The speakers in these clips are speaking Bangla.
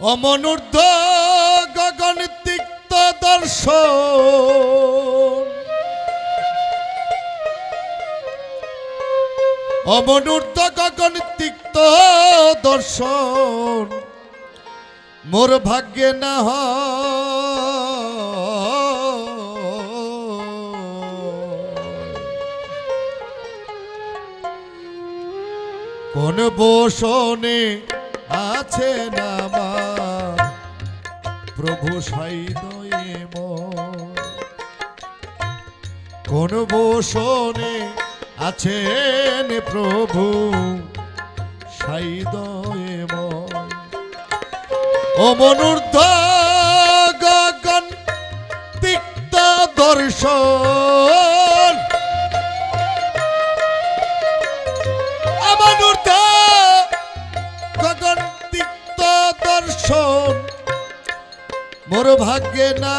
অমনুর্ধ গগন তিক্ত দর্শন। অমনুর্ধ গগন তিক্ত দর্শন। মোর ভাগ্যে না হয় কোন বসনে আছে নামা প্রভু সাইদয়ে কোন বসনে আছেন প্রভু? সাইদয়ে ও মনুর্ধ গগন তিক্ত দর্শন। ভাগ্যে না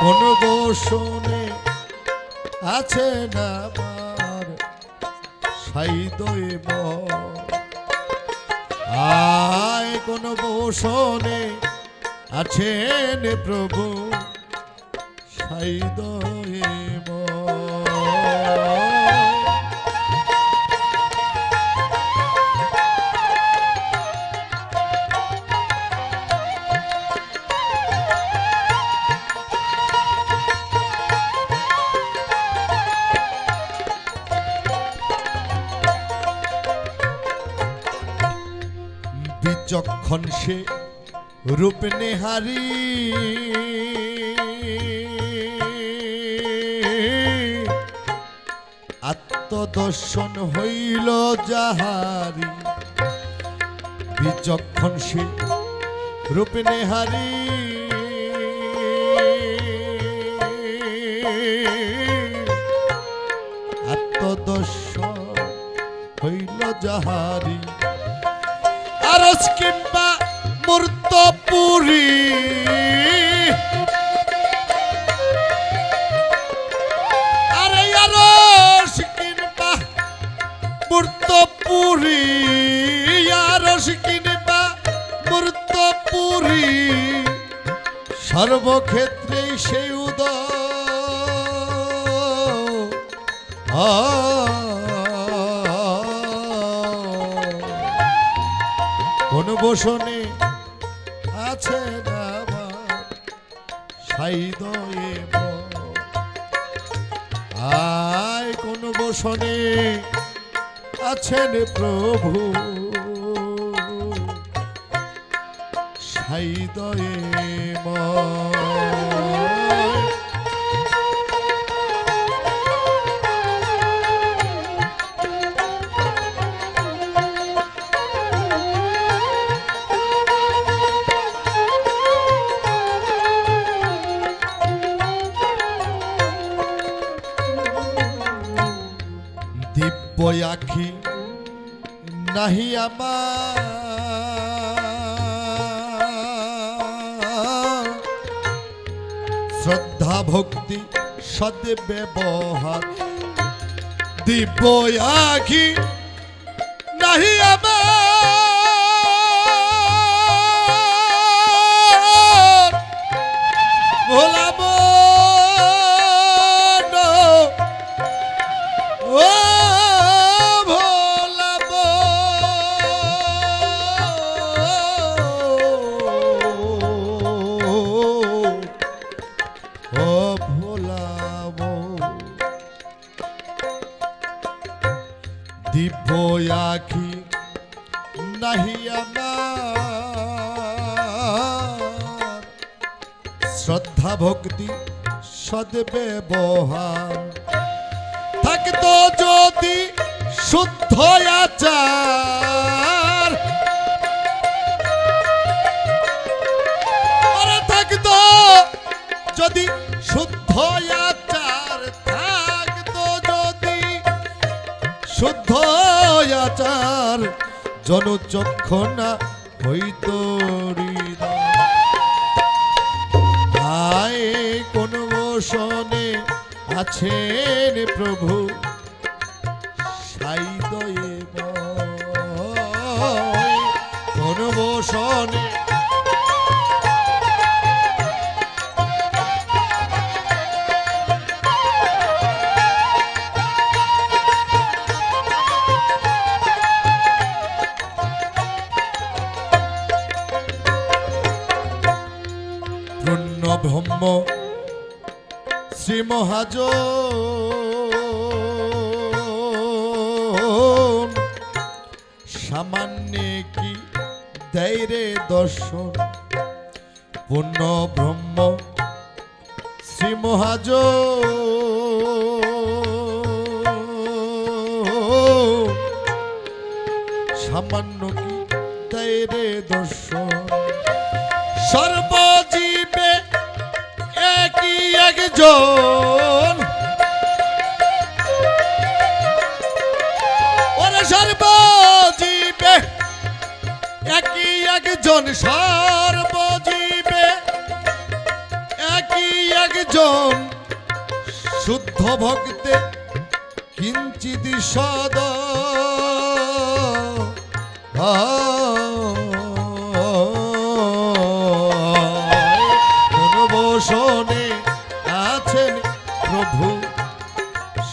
কোন গোষণে আছে না আমার সাইদয়ে আয় কোন গোষণে আছেন প্রভু সাইদয়ে বিচক্ষণ সে রূপ নেহারি। আত্মদর্শন হইল যাহারি বিচক্ষণ সে রূপ নেহারি। আত্মদর্শন হইল যাহারি। আরস কিংবা মূর্ত পুরী আরে আরস কিংবা মূর্ত পুরী আরস কিংবা মূর্ত পুরী সর্বক্ষেত্রে সে উদয় বসনে আছে সাইদয়ে আয় কোন বসনে আছেন প্রভু। সাইদয়ে ময় দিব্য আখি নাহি আমার। শ্রদ্ধা ভক্তি সদ ব্যবহার। দিব আখি নাহি আমার দিব্য আখি নাহি আমার। শ্রদ্ধা ভক্তি সদ্ব্যবহার থাকতো যদি শুদ্ধ আচার। থাকতো যদি শুদ্ধ আচার। জনচক্ষণা হইত আয় কোন বসনে আছেন প্রভু? মহাজ সামান্য কি দেয় রে দর্শন? পূর্ণ ব্রহ্ম শ্রী মহাজ। সামান্য কি দেয় রে দর্শন? সর্বজীবে একই একজন? ওরে সর্বজীবে একই একজন সর্বজীবে একই একজন শুদ্ধ ভক্তে কিঞ্চিত সদ। কোন বসনে আছেন প্রভু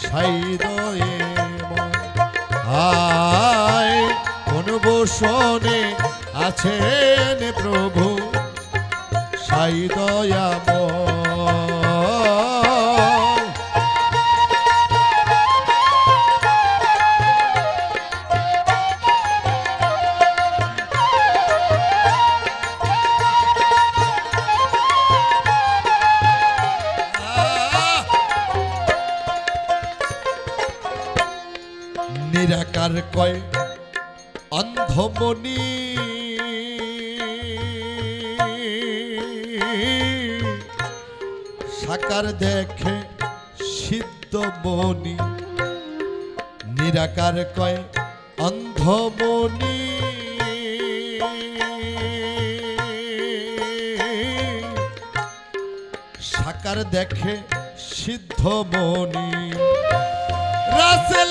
সাইদয়ে আয় কোন বসনে আছেন প্রভু সাইদয়াময় নিরাকার কয়, অন্ধমণি। সাকার দেখে সিদ্ধ মনি নিরাকার কয়, অন্ধমণি। সাকার দেখে সিদ্ধ মনি রাসেল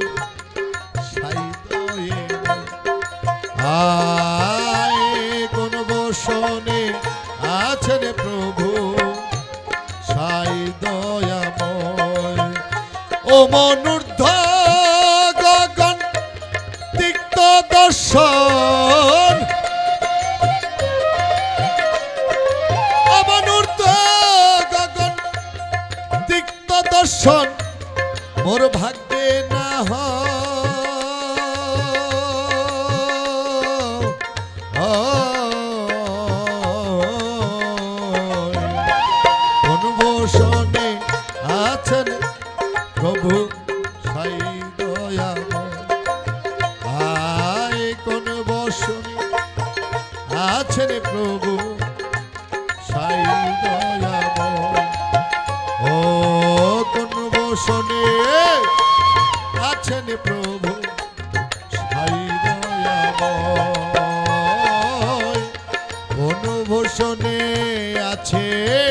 ও মনুর্ধ গগন তিক্ত দর্শন। আছেন প্রভু। সাই দয়াময়। ও কোন বসনে আছেন প্রভু। সাই দয়াময়। কোন বসনে আছেন